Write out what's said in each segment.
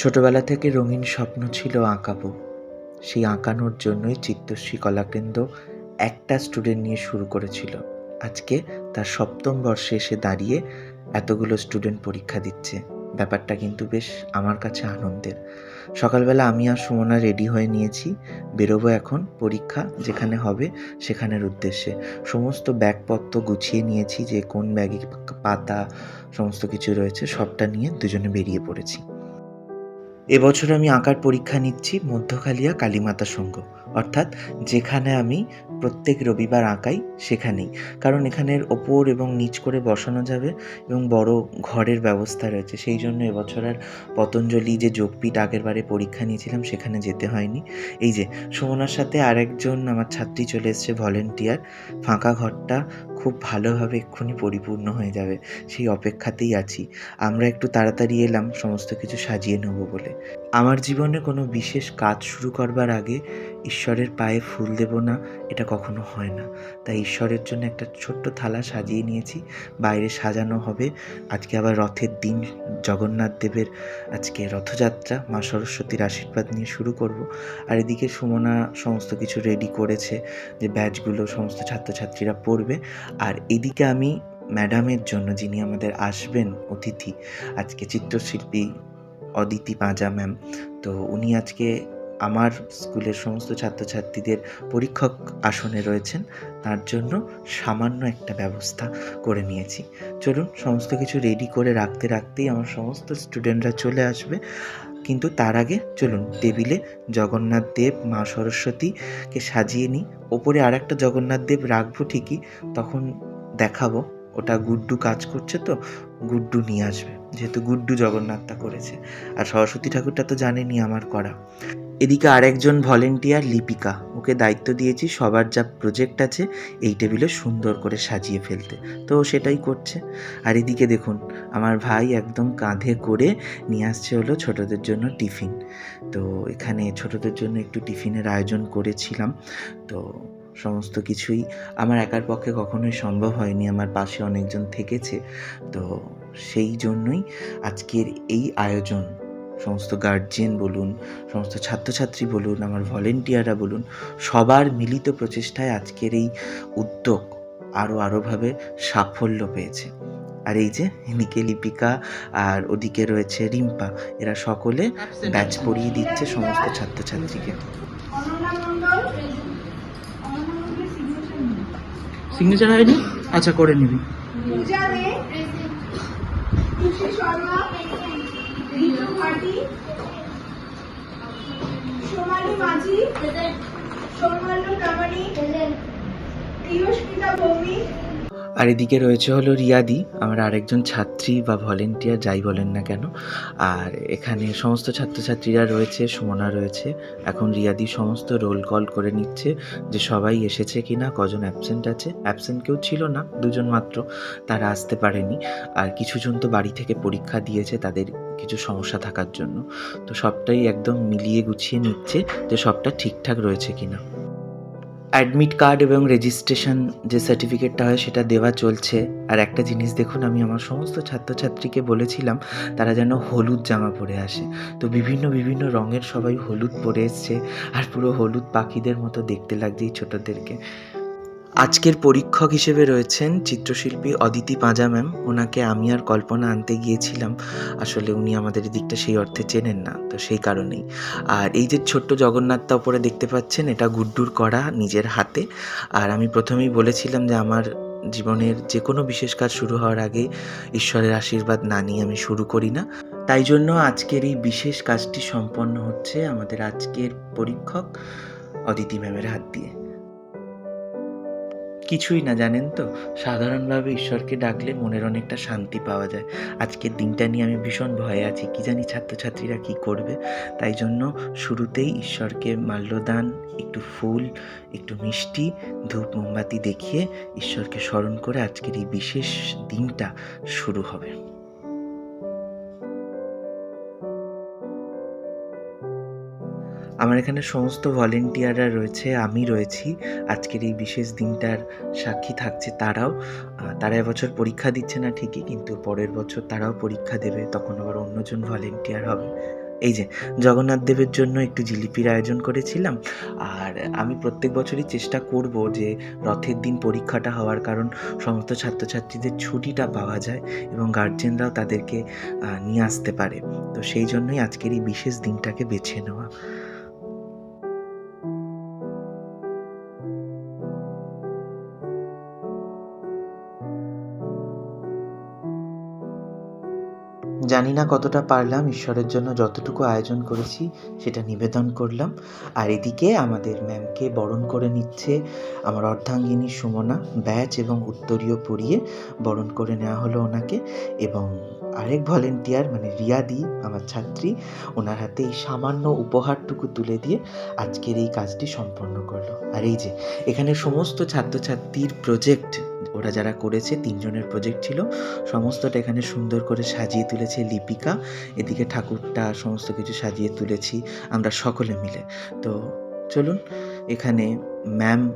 ছোটবেলা থেকে রঙিন স্বপ্ন ছিল আঁকাবো। সেই আঁকানোর জন্যই চিত্তশ্রী কলাকেন্দ্র একটা স্টুডেন্ট নিয়ে শুরু করেছিল। আজকে তার সপ্তম বর্ষে এসে দাঁড়িয়ে এতগুলো স্টুডেন্ট পরীক্ষা দিচ্ছে। ব্যাপারটা কিন্তু বেশ আমার কাছে আনন্দের। সকালবেলা আমি আর সুমনা রেডি হয়ে নিয়েছি। বেরোবো এখন পরীক্ষা যেখানে হবে সেখানের উদ্দেশ্যে। সমস্ত ব্যাগপত্র গুছিয়ে নিয়েছি যে কোন ব্যাগে পাতা, সমস্ত কিছু রয়েছে সবটা নিয়ে দুজনে বেরিয়ে পড়েছি। এবছর আমি আঁকার পরীক্ষা নিচ্ছি মধ্যখালিয়া কালীমাতা সংঘ। অর্থাৎ যেখানে আমি প্রত্যেক রবিবার আঁকাই সেখানেই। কারণ এখানের ওপর এবং নিচ করে বসানো যাবে এবং বড় ঘরের ব্যবস্থা রয়েছে। সেই জন্য এবছর আর পতঞ্জলি যে যোগপীঠ আগের বারে পরীক্ষা নিয়েছিলাম সেখানে যেতে হয়নি। এই যে, সুমনার সাথে আরেকজন আমার ছাত্রী চলে এসছে, ভলেন্টিয়ার। ফাঁকা ঘরটা খুব ভালোভাবে এক্ষুনি পরিপূর্ণ হয়ে যাবে। সেই অপেক্ষাতেই আছি। আমরা একটু তাড়াতাড়ি এলাম, সমস্ত কিছু সাজিয়ে নেব বলে। আমার জীবনে কোনো বিশেষ কাজ শুরু করবার আগে ঈশ্বরের পায়ে ফুল দেব না, এটা কখনো হয় না। তাই ঈশ্বরের জন্য একটা ছোট্ট থালা সাজিয়ে নিয়েছি, বাইরে সাজানো হবে। আজকে আবার রথের দিন, জগন্নাথ দেবের আজকে রথযাত্রা, মা সরস্বতীর আশীর্বাদ নিয়ে শুরু করব। আর এদিকে সুমনা সমস্ত কিছু রেডি করেছে, যে ব্যাচগুলো সমস্ত ছাত্রছাত্রীরা পড়বে। আর এদিকে আমি ম্যাডামের জন্য, যিনি আমাদের আসবেন, অতিথি, আজকে চিত্রশিল্পী অদিতি পাঁজা ম্যাম, তো উনি আজকে আমার স্কুলের সমস্ত ছাত্রছাত্রীদের পরীক্ষক আসনে রয়েছেন। তার জন্য সামান্য একটা ব্যবস্থা করে নিয়েছি। চলুন, সমস্ত কিছু রেডি করে রাখতে রাখতেই আমার সমস্ত স্টুডেন্টরা চলে আসবে। কিন্তু তার আগে চলুন টেবিলে জগন্নাথ দেব, মা সরস্বতীকে সাজিয়ে নিই। ওপরে আর একটা জগন্নাথ দেব রাখব ঠিকই। তখন দেখাবো। ওটা গুড্ডু কাজ করছে তো গুড্ডু নিয়ে আসবে, যেহেতু গুড্ডু জগন্নাথটা করেছে। আর সরস্বতী ঠাকুরটা তো জানেনই আমার করা। এদিকে আরেকজন ভলেন্টিয়ার লিপিকা, ওকে দায়িত্ব দিয়েছি, সবার যা প্রজেক্ট আছে, এই টেবিলে সুন্দর করে সাজিয়ে ফেলতে। তো সেটাই করছে। আর এদিকে দেখুন, আমার ভাই একদম কাঁধে করে নিয়ে আসছে হলো ছোটদের জন্য টিফিন। তো এখানে ছোটদের জন্য একটু টিফিনের আয়োজন করেছিলাম। তো সমস্ত কিছুই আমার একার পক্ষে কখনোই সম্ভব হয়নি। আমার পাশে অনেকজন থেকেছে। তো সেই জন্যই আজকের এই আয়োজন সমস্ত গার্জিয়ান বলুন সমস্ত ছাত্রছাত্রী বলুন আমার ভলেন্টিয়াররা বলুন সবার মিলিত প্রচেষ্টায় আজকের এই উদ্যোগ আরও আরোভাবে সাফল্য পেয়েছে। আর এই যে এদিকে লিপিকা আর ওদিকে রয়েছে রিম্পা এরা সকলে ব্যাচ পড়িয়ে দিচ্ছে সমস্ত ছাত্রছাত্রীকে। সিগনেচার হয়নি? আচ্ছা করে নিবি। মাঝি সৌমান্য প্রামাণিক প্রিয়স্মিতা ভৌমিক আর এদিকে রয়েছে হলো রিয়াদি, আমার আরেকজন ছাত্রী বা ভলেন্টিয়ার যাই বলেন না কেন। আর এখানে সমস্ত ছাত্রছাত্রীরা রয়েছে, সুমনা রয়েছে। এখন রিয়াদি সমস্ত রোল কল করে নিচ্ছে যে সবাই এসেছে কি না কজন অ্যাবসেন্ট আছে। অ্যাবসেন্ট কেউ ছিল না, দুজন মাত্র। তারা আসতে পারেনি। আর কিছুজন তো বাড়ি থেকে পরীক্ষা দিয়েছে তাদের কিছু সমস্যা থাকার জন্য। তো সবটাই একদম মিলিয়ে গুছিয়ে নিচ্ছে যে সবটা ঠিকঠাক রয়েছে কিনা। অ্যাডমিট কার্ড এবং রেজিস্ট্রেশন যে সার্টিফিকেটটা হয়, সেটা দেওয়া চলছে। আর একটা জিনিস দেখুন, আমি আমার সমস্ত ছাত্রছাত্রীকে বলেছিলাম, তারা যেন হলুদ জামা পরে আসে। তো বিভিন্ন বিভিন্ন রঙের সবাই হলুদ পরে এসছে, আর পুরো হলুদ পাখিদের মতো দেখতে লাগছে এই ছোটোদেরকে। আজকের পরীক্ষক হিসেবে রয়েছেন চিত্রশিল্পী অদিতি পাঁজা ম্যাম। ওনাকে আমি আর কল্পনা আনতে গিয়েছিলাম। আসলে উনি আমাদের দিকটা সেই অর্থে চেনেন না, তো সেই কারণেই। আর এই যে ছোট্ট জগন্নাথটা ওপরে দেখতে পাচ্ছেন, এটা গুড্ডুর করা নিজের হাতে। আর আমি প্রথমেই বলেছিলাম যে আমার জীবনের যে কোনো বিশেষ কাজ শুরু হওয়ার আগে ঈশ্বরের আশীর্বাদ না নিয়ে আমি শুরু করি না। তাই জন্য আজকের এই বিশেষ কাজটি সম্পন্ন হচ্ছে আমাদের আজকের পরীক্ষক অদিতি ম্যামের হাত দিয়ে। কিছুই না, জানেন তো? সাধারণভাবে ঈশ্বরকে ডাকলে মনের অনেকটা শান্তি পাওয়া যায়। আজকের দিনটা নিয়ে আমি ভীষণ ভয়ে আছি। কি জানি ছাত্রছাত্রীরা কি করবে? তাই জন্য শুরুতেই ঈশ্বরকে মাল্যদান, একটু ফুল, একটু মিষ্টি, ধূপ, মোমবাতি দেখিয়ে ঈশ্বরকে স্মরণ করে আজকের এই বিশেষ দিনটা শুরু হবে। আমার এখানে সমস্ত ভলেন্টিয়াররা রয়েছে, আমি রয়েছি। আজকের এই বিশেষ দিনটার সাক্ষী থাকছে তারাও। তারা এবছর পরীক্ষা দিচ্ছে না ঠিকই, কিন্তু পরের বছর তারাও পরীক্ষা দেবে, তখন আবার অন্যজন ভলেন্টিয়ার হবে। এই যে, জগন্নাথ দেবের জন্য একটু জিলিপির আয়োজন করেছিলাম, আর আমি প্রত্যেক বছরই চেষ্টা করব যে রথের দিন পরীক্ষাটা হওয়ার কারণ সমস্ত ছাত্রছাত্রীদের ছুটিটা পাওয়া যায় এবং গার্জেনরাও তাদেরকে নিয়ে আসতে পারে। তো সেই জন্যই আজকের এই বিশেষ দিনটাকে বেছে নেওয়া। জানি না কতটা পারলাম, ঈশ্বরের জন্য যতটুকু আয়োজন করেছি সেটা নিবেদন করলাম। আর এদিকে আমাদের ম্যামকে বরণ করে নিচ্ছে আমার অর্ধাঙ্গিনী সুমনা, ব্যাচ এবং উত্তরীয় পরিয়ে বরণ করে নেওয়া হলো ওনাকে। এবং আরেক ভলেন্টিয়ার মানে রিয়াদি, আমার ছাত্রী, ওনার হাতে এই সামান্য উপহারটুকু তুলে দিয়ে আজকের এই কাজটি সম্পন্ন করল। আর এই যে, এখানে সমস্ত ছাত্রছাত্রীর প্রজেক্ট ওরা যারা করেছে, তিনজনের প্রজেক্ট ছিল। সমস্তটা এখানে সুন্দর করে সাজিয়ে তুলেছে লিপিকা। এদিকে ঠাকুরটা সমস্ত কিছু সাজিয়ে তুলেছি আমরা সকলে মিলে। তো চলুন, এখানে ম্যাম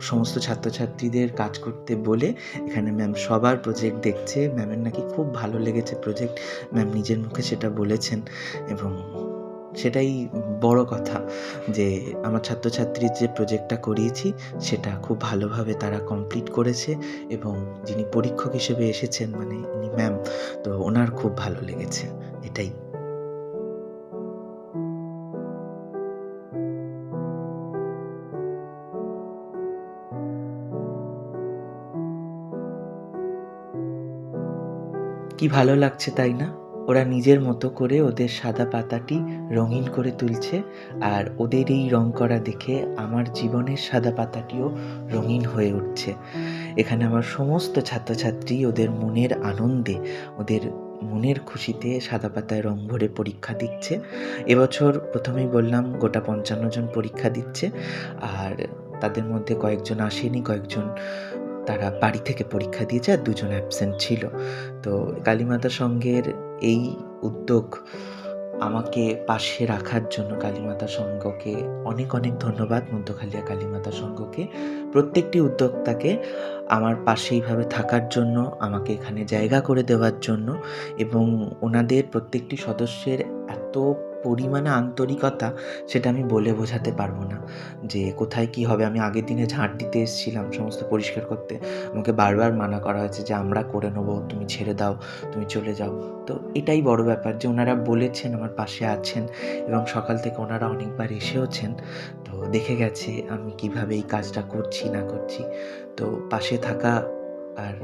সমস্ত ছাত্রছাত্রীদের কাজ করতে বলে এখানে ম্যাম সবার প্রজেক্ট দেখছে। ম্যামের নাকি খুব ভালো লেগেছে প্রজেক্ট ম্যাম নিজের মুখে সেটা বলেছেন এবং সেটাই বড় কথা যে আমার ছাত্রছাত্রীর যে প্রজেক্টটা করিয়েছি, সেটা খুব ভালোভাবে তারা কমপ্লিট করেছে এবং যিনি পরীক্ষক হিসেবে এসেছেন মানে ইনি ম্যাম তো ওনার খুব ভালো লেগেছে, এটাই। কি ভালো লাগছে তাই না? ওরা নিজের মতো করে ওদের সাদা পাতাটি রঙিন করে তুলছে আর ওদের এই রং করা দেখে আমার জীবনের সাদা পাতাটিও রঙিন হয়ে উঠছে। এখানে আমার সমস্ত ছাত্রছাত্রী ওদের মনের আনন্দে, ওদের মনের খুশিতে সাদা পাতায় রং ভরে পরীক্ষা দিচ্ছে। এবছর প্রথমেই বললাম গোটা পঞ্চান্ন জন পরীক্ষা দিচ্ছে আর তাদের মধ্যে কয়েকজন আসেনি, কয়েকজন তারা বাড়ি থেকে পরীক্ষা দিয়েছে আর দুজন অ্যাবসেন্ট ছিল। তো কালীমাতা সংঘের এই উদ্যোগ আমাকে পাশে রাখার জন্য কালীমাতা সংঘকে অনেক অনেক ধন্যবাদ, মধ্যখালিয়া কালীমাতা সংঘকে। প্রত্যেকটি উদ্যোক্তাকে আমার পাশে এইভাবে থাকার জন্য, আমাকে এখানে জায়গা করে দেওয়ার জন্য এবং ওনাদের প্রত্যেকটি সদস্যের এত পরিমাণে আন্তরিকতা, সেটা আমি বলে বোঝাতে পারব না। যে কোথায় কি হবে, আমি আগের দিনে ঝাঁট দিতে এসেছিলাম সমস্ত পরিষ্কার করতে। আমাকে বারবার মানা করা হয়েছে যে আমরা করে নেব, তুমি ছেড়ে দাও, তুমি চলে যাও। তো এটাই বড় ব্যাপার যে ওনারা বলেছেন, আমার পাশে আছেন এবং সকাল থেকে ওনারা অনেকবার এসেওছেন। তো দেখে গেছে আমি কীভাবে এই কাজটা করছি, না করছি। তো পাশে থাকা আর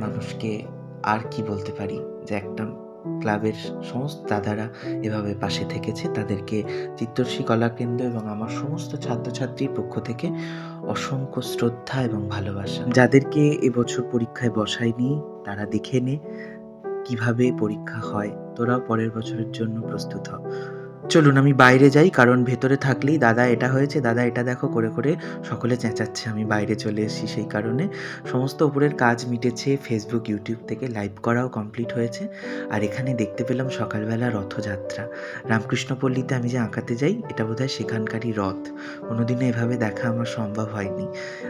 মানুষকে আর কি বলতে পারি? যে একটা ক্লাবের সমস্ত দাদারা এভাবে পাশে থেকেছে। তাদেরকে চিত্তর্ষী কলা কেন্দ্র এবং আমার সমস্ত ছাত্রছাত্রীর পক্ষ থেকে অসংখ্য শ্রদ্ধা এবং ভালোবাসা। যাদেরকে এবছর পরীক্ষায় বসায়নি, তারা দেখে নে কীভাবে পরীক্ষা হয়। তোরাও পরের বছরের জন্য প্রস্তুত হ। চলুন, আমি বাইরে যাই, কারণ ভেতরে থাকলেই দাদা এটা হয়েছে, দাদা এটা দেখো, করে করে সকলে চেঁচাচ্ছে, আমি বাইরে চলে এসেছি সেই কারণে। সমস্ত উপরের কাজ মিটেছে ফেসবুক ইউটিউব থেকে লাইভ করাও কমপ্লিট হয়েছে, আর এখানে দেখতে পেলাম সকালবেলা রথযাত্রা। রামকৃষ্ণপল্লীতে আমি যে আঁকাতে যাই, এটা বোধহয় সেখানকারই রথ। কোনোদিনও এভাবে দেখা আমার সম্ভব হয়নি।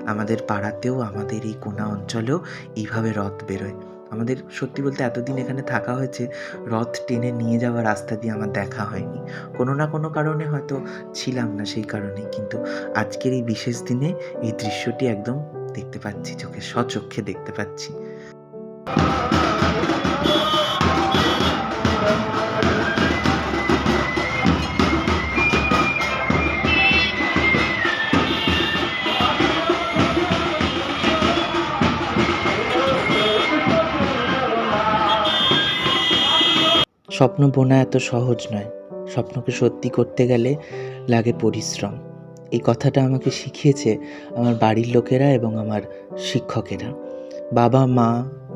আমাদের পাড়াতেও, আমাদের এই কোনা অঞ্চলেও এইভাবে রথ বেরোয়। আমাদের সত্যি বলতে এতদিন এখানে থাকা হয়েছে, রথ টেনে নিয়ে যাওয়া রাস্তা দিয়ে আমার দেখা হয়নি। কোনো না কোনো কারণে হয়তো ছিলাম না সেই কারণে, কিন্তু আজকের এই বিশেষ দিনে এই দৃশ্যটি একদম দেখতে পাচ্ছি, চোখে স্বচক্ষে দেখতে পাচ্ছি। স্বপ্ন বোনা এত সহজ নয়। স্বপ্নকে সত্যি করতে গেলে লাগে পরিশ্রম। এই কথাটা আমাকে শিখিয়েছে আমার বাড়ির লোকেরা এবং আমার শিক্ষকেরা। বাবা, মা,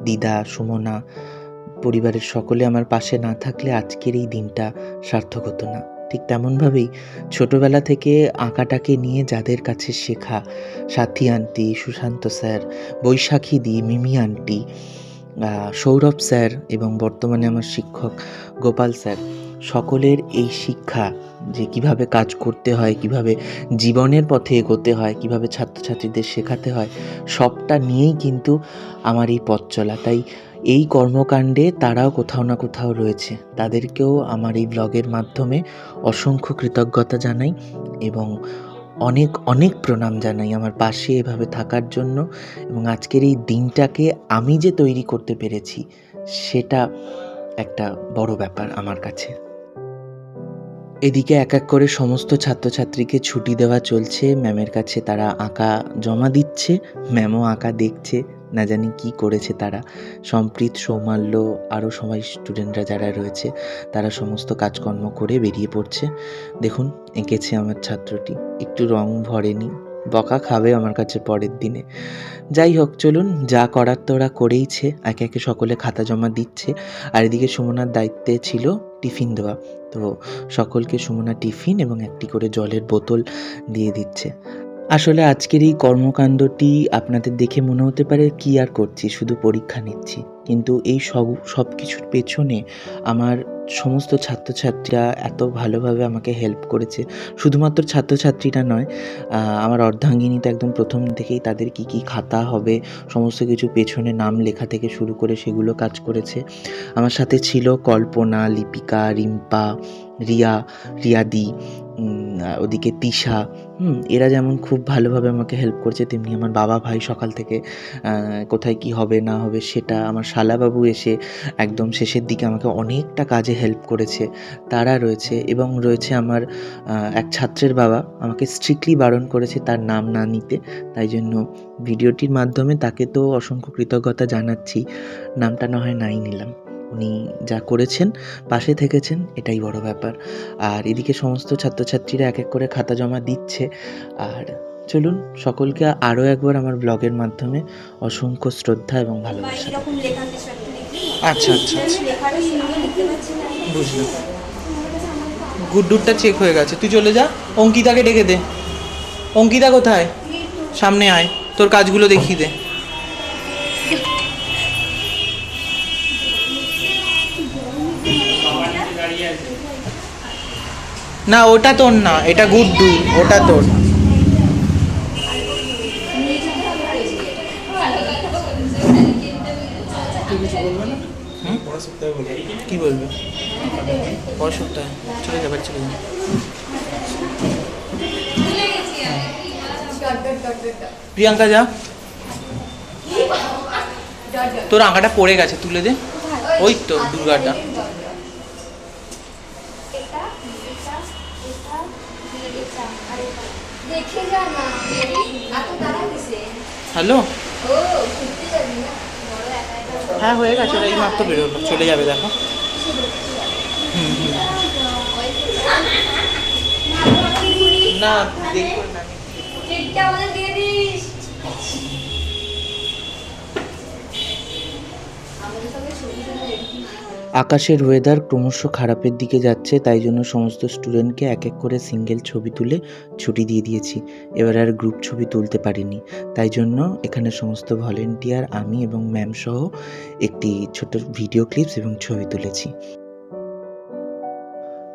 দিদা, সুমনা, পরিবারের সকলে আমার পাশে না থাকলে আজকের এই দিনটা সার্থক হতো না। ঠিক তেমনভাবেই ছোটবেলা থেকে আঁকাটাকে নিয়ে যাদের কাছে শেখা, সাথী আন্টি, সুশান্ত স্যার, বৈশাখী দি, মিমি আন্টি সৌরভ স্যার এবং বর্তমানে আমার শিক্ষক গোপাল স্যার, সকলের এই শিক্ষা যে কীভাবে কাজ করতে হয়, কীভাবে জীবনের পথে এগোতে হয়, কীভাবে ছাত্রছাত্রীদের শেখাতে হয়, সবটা নিয়েই কিন্তু আমার এই পথ চলা। তাই এই কর্মকাণ্ডে তারাও কোথাও না কোথাও রয়েছে। তাদেরকেও আমার এই ব্লগের মাধ্যমে অসংখ্য কৃতজ্ঞতা জানাই এবং অনেক অনেক প্রণাম জানাই আমার পাশে এভাবে থাকার জন্য এবং আজকের এই দিনটাকে আমি যে তৈরি করতে পেরেছি, সেটা একটা বড় ব্যাপার আমার কাছে। এদিকে এক এক করে সমস্ত ছাত্রছাত্রীকে ছুটি দেওয়া চলছে। ম্যামের কাছে তারা আঁকা জমা দিচ্ছে, ম্যামও আঁকা দেখছে, না জানি কি করেছে তারা। সম্প্রীত, সৌমাল্য, আরও সবাই স্টুডেন্টরা যারা রয়েছে, তারা সমস্ত কাজকর্ম করে বেরিয়ে পড়ছে। দেখুন, এঁকেছে আমার ছাত্রটি। একটু রং ভরেনি। বকা খাবে আমার কাছে পরের দিনে। যাই হোক, চলুন, যা করার তো ওরা করেইছে। একে একে সকলে খাতা জমা দিচ্ছে। আর এদিকে সুমনার দায়িত্বে ছিল টিফিন দেওয়া। তো সকলকে সুমনা টিফিন এবং একটি করে জলের বোতল দিয়ে দিচ্ছে। আসলে আজকের এই কর্মকাণ্ডটি আপনাদের দেখে মনে হতে পারে কি আর করছি, শুধু পরীক্ষা নিচ্ছি। কিন্তু এই সব সব কিছুর পেছনে আমার সমস্ত ছাত্রছাত্রীরা এত ভালোভাবে আমাকে হেল্প করেছে। শুধুমাত্র ছাত্রছাত্রীরা নয় আমার অর্ধাঙ্গিনী তো একদম প্রথম থেকেই তাদের কি কি খাতা হবে, সমস্ত কিছু পেছনে নাম লেখা থেকে শুরু করে সেগুলো কাজ করেছে। আমার সাথে ছিল কল্পনা, লিপিকা, রিম্পা, রিয়া, রিয়াদি ওদিকে তিশা হুম, এরা যেমন খুব ভালোভাবে আমাকে হেল্প করছে, তেমনি আমার বাবা ভাই সকাল থেকে কোথায় কি হবে, না হবে, সেটা আমার শালাবাবু এসে একদম শেষের দিকে আমাকে অনেকটা কাজে হেল্প করেছে। তারা রয়েছে এবং রয়েছে আমার এক ছাত্রের বাবা, আমাকে স্ট্রিক্টলি বারণ করেছে তার নাম না নিতে। তাই জন্য ভিডিওটির মাধ্যমে তাকে তো অসংখ্য কৃতজ্ঞতা জানাচ্ছি, নামটা না হয় নাই নিলাম। উনি যা করেছেন পাশে থেকেছেন এটাই বড় ব্যাপার। আর এদিকে সমস্ত ছাত্রছাত্রীরা এক এক করে খাতা জমা দিচ্ছে। আর চলুন সকলকে আরও একবার আমার ব্লগের মাধ্যমে অসংখ্য শ্রদ্ধা এবং ভালোবাসা। আচ্ছা আচ্ছা। আচ্ছা বুঝলাম। গুড্ডুরটা চেক হয়ে গেছে। তুই চলে যা। অঙ্কিতাকে ডেকে দে। অঙ্কিতা কোথায়? সামনে আয়। তোর কাজগুলো দেখিয়ে দে। না, ওটা তোর না, এটা গুড্ডু, ওটা তোর? কি বলবে? পরের সপ্তাহে। চলে যাবে চলে যাবে প্রিয়াঙ্কা, যা। তোর আঁকাটা পড়ে গেছে, তুলে দে। ওই তো দুর্গাটা দেখে যা না এত তারা কিসে হ্যালো হ্যাঁ হয়ে গেছে এই মাত্র বেরোলো চলে যাবে দেখো হুম হুম না দেখব না আকাশের ওয়েদার ক্রমশ খারাপের দিকে যাচ্ছে, তাই জন্য সমস্ত স্টুডেন্টকে এক এক করে সিঙ্গেল ছবি তুলে ছুটি দিয়ে দিয়েছি। এবার আর গ্রুপ ছবি তুলতে পারিনি। তাই জন্য এখানে সমস্ত ভলেন্টিয়ার আমি এবং ম্যাম সহ একটি ছোট ভিডিও ক্লিপস এবং ছবি তুলেছি।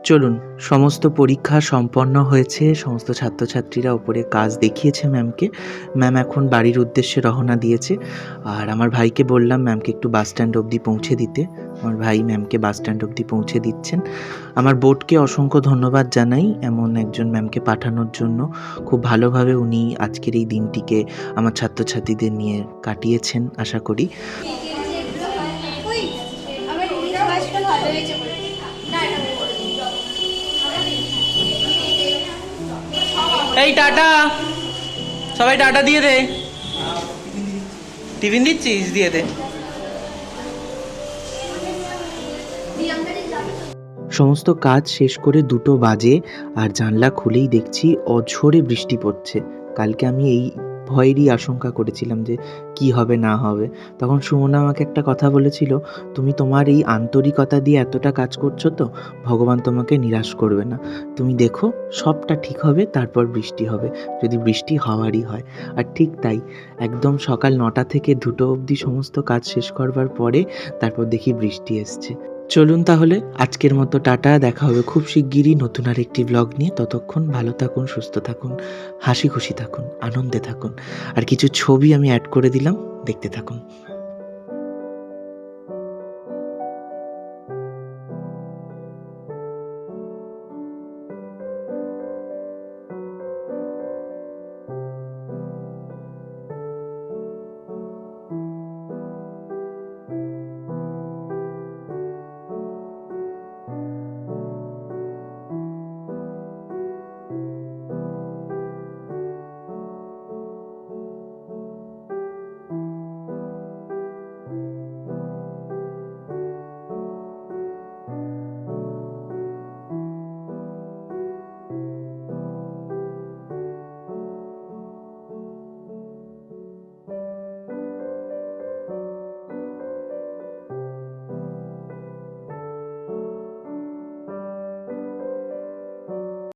চলুন, সমস্ত পরীক্ষা সম্পন্ন হয়েছে। সমস্ত ছাত্রছাত্রীরা ওপরে কাজ দেখিয়েছে ম্যামকে। ম্যাম এখন বাড়ির উদ্দেশ্যে রওনা দিয়েছে। আর আমার ভাইকে বললাম ম্যামকে একটু বাস স্ট্যান্ড অবধি পৌঁছে দিতে। আমার ভাই ম্যামকে বাস স্ট্যান্ড অবধি পৌঁছে দিচ্ছেন। আমার বোর্ডকে অসংখ্য ধন্যবাদ জানাই এমন একজন ম্যামকে পাঠানোর জন্য। খুব ভালোভাবে উনি আজকের এই দিনটিকে আমার ছাত্রছাত্রীদের নিয়ে কাটিয়েছেন, আশা করি ওই আমার ইংলিশ ভাষাটা ভালো হয়েছে বলে না এটা আমি করে দিই এই টাটা। সবাই টাটা দিয়ে দে। টিফিন দিচ্ছিস? দিয়ে দে। সমস্ত কাজ শেষ করে দুটো বাজে আর জানলা খুলেই দেখছি অঝরে বৃষ্টি পড়ছে। কালকে আমি এই ভয়েরই আশঙ্কা করেছিলাম যে কি হবে, না হবে। তখন সুমনা আমাকে একটা কথা বলেছিল, তুমি তোমার এই আন্তরিকতা দিয়ে এতটা কাজ করছ তো, ভগবান তোমাকে নিরাশ করবে না। তুমি দেখো, সবটা ঠিক হবে, তারপর বৃষ্টি হবে। যদি বৃষ্টি হওয়ারই হয়। আর ঠিক তাই, একদম সকাল নটা থেকে দুটো অবধি সমস্ত কাজ শেষ করবার পরে তারপর দেখি বৃষ্টি এসছে। চলুন তাহলে আজকের মতো টাটা, দেখা হবে খুব শিগগিরই নতুন আর একটি ব্লগ নিয়ে। ততক্ষণ ভালো থাকুন, সুস্থ থাকুন, হাসি খুশি থাকুন, আনন্দে থাকুন। আর কিছু ছবি আমি অ্যাড করে দিলাম, দেখতে থাকুন।